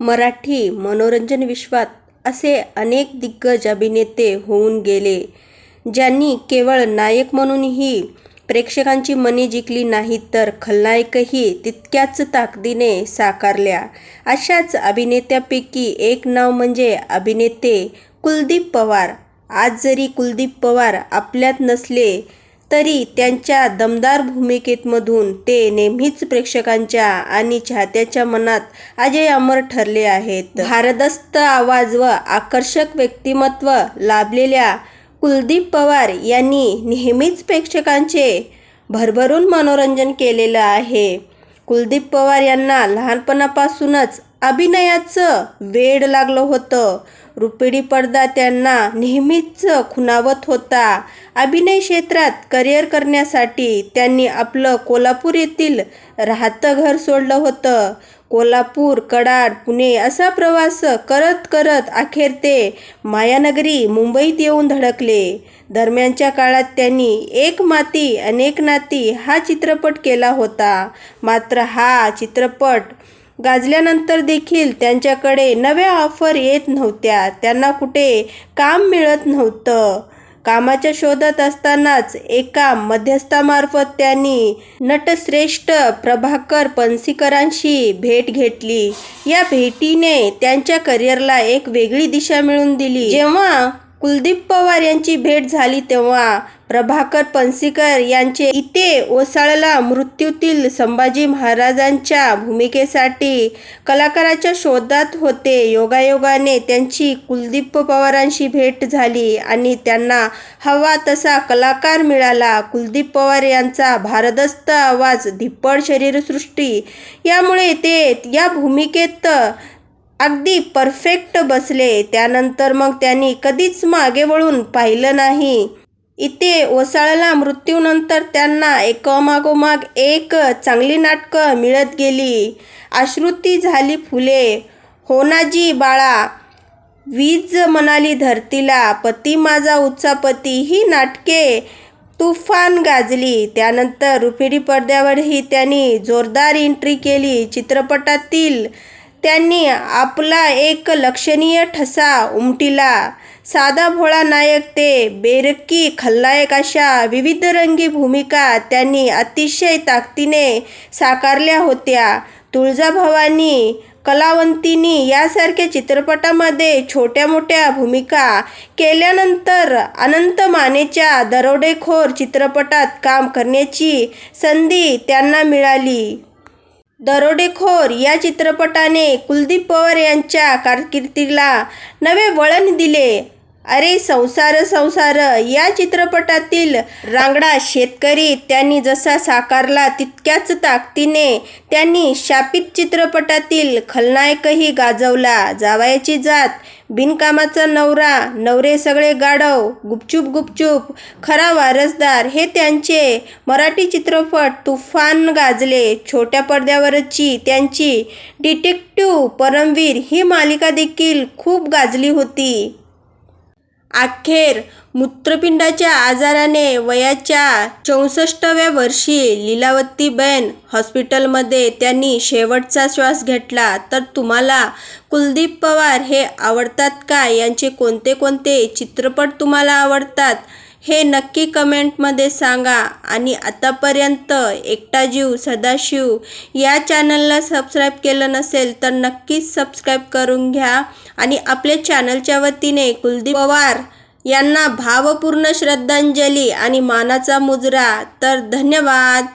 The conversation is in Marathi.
मराठी मनोरंजन विश्वात असे अनेक दिग्गज अभिनेते होऊन गेले ज्यांनी केवळ नायक म्हणूनही प्रेक्षकांची मने जिंकली नाही तर खलनायकही तितक्याच ताकदीने साकारल्या. अशाच अभिनेत्यापैकी एक नाव म्हणजे अभिनेते कुलदीप पवार. आज जरी कुलदीप पवार आपल्यात नसले तरी त्यांच्या दमदार भूमिकेतमधून ते नेहमीच प्रेक्षकांच्या आणि चाहत्याच्या मनात अजय अमर ठरले आहेत. भारदस्त आवाज व आकर्षक व्यक्तिमत्व लाभलेल्या कुलदीप पवार यांनी नेहमीच प्रेक्षकांचे भरभरून मनोरंजन केलेलं आहे. कुलदीप पवार यांना लहानपणापासूनच अभिनयाचं वेड लागलं होतं. रुपेरी पडदा त्यांना नेहमीच खुणावत होता. अभिनय क्षेत्रात करिअर करण्यासाठी त्यांनी आपलं कोल्हापूर येथील राहतं घर सोडलं होतं. कोल्हापूर कडाड पुणे असा प्रवास करत करत अखेर ते मायानगरी मुंबईत येऊन धडकले. दरम्यानच्या काळात त्यांनी एक माती अनेक नाती हा चित्रपट केला होता. मात्र हा चित्रपट गाजल्यानंतर देखील त्यांच्याकडे नव्या ऑफर येत नव्हत्या. त्यांना कुठे काम मिळत नव्हतं. कामाच्या शोधात असतानाच एका मध्यस्थामार्फत त्यांनी नटश्रेष्ठ प्रभाकर पणशीकरांशी भेट घेतली. या भेटीने त्यांच्या करिअरला एक वेगळी दिशा मिळवून दिली. जेव्हा कुलदीप पवार यांची भेट झाली तेव्हा. प्रभाकर पणसीकर यांचे इथे ओसाळला मृत्यूतील संभाजी महाराजांच्या भूमिकेसाठी कलाकाराच्या शोधात होते. योगायोगाने त्यांची कुलदीप पवारांशी भेट झाली आणि त्यांना हवा तसा कलाकार मिळाला. कुलदीप पवार यांचा भारदस्त आवाज धिप्पड शरीरसृष्टी यामुळे ते या भूमिकेत अगदी परफेक्ट बसले. त्यानंतर मग त्यांनी कधीच मागे वळून पाहिलं नाही. इथे ओसाळला मृत्यूनंतर त्यांना एकामागोमाग एक चांगली नाटकं मिळत गेली. आश्रुती झाली फुले. होनाजी बाळा वीज म्हणाली धरतीला पती माझा उच्चापती ही नाटके तुफान गाजली त्यानंतर रुपेरी पडद्यावरही त्यांनी जोरदार एंट्री केली. चित्रपटातील त्यांनी आपला एक लक्षणीय ठसा उमटिला. साधा भोळा नायक ते बेरकी खलनायक अशा विविधरंगी भूमिका त्यांनी अतिशय ताकदीने साकारल्या होत्या. तुळजाभवानी कलावंतीनी यासारख्या चित्रपटामध्ये छोट्या मोठ्या भूमिका केल्यानंतर अनंत मानेच्या दरोडेखोर चित्रपटात काम करण्याची संधी त्यांना मिळाली. दरोडेखोर या चित्रपटाने कुलदीप पवार यांच्या कारकिर्दीला नवे वळण दिले. अरे संसार संसार. या चित्रपटातील रांगडा शेतकरी त्यांनी जसा साकारला तितक्याच ताकदीने त्यांनी शापित चित्रपटातील खलनायकही गाजवला. जावायची जात बिनकामाचा नवरा नवरे सगळे गाढव गुपचूप गुपचूप. खरा वारसदार हे त्यांचे मराठी चित्रपट तुफान गाजले. छोट्या पडद्यावरची त्यांची डिटेक्टिव परमवीर ही मालिका देखील खूप गाजली होती. अखेर मूत्रपिंडाच्या आजाराने वयाच्या चौसष्टव्या वर्षी लीलावतीबेन हॉस्पिटलमध्ये त्यांनी शेवटचा श्वास घेतला. तर तुम्हाला कुलदीप पवार हे आवडतात का? यांचे कोणते कोणते चित्रपट तुम्हाला आवडतात? हे नक्की कमेंटमध्ये सांगा. आणि आतापर्यंत एकटा जीव सदाशिव या चॅनलला सबस्क्राईब केलं नसेल तर नक्कीच सबस्क्राईब करून घ्या. आणि आपल्या चॅनलच्या वतीने कुलदीप पवार यांना भावपूर्ण श्रद्धांजली आणि मानाचा मुजरा. तर धन्यवाद.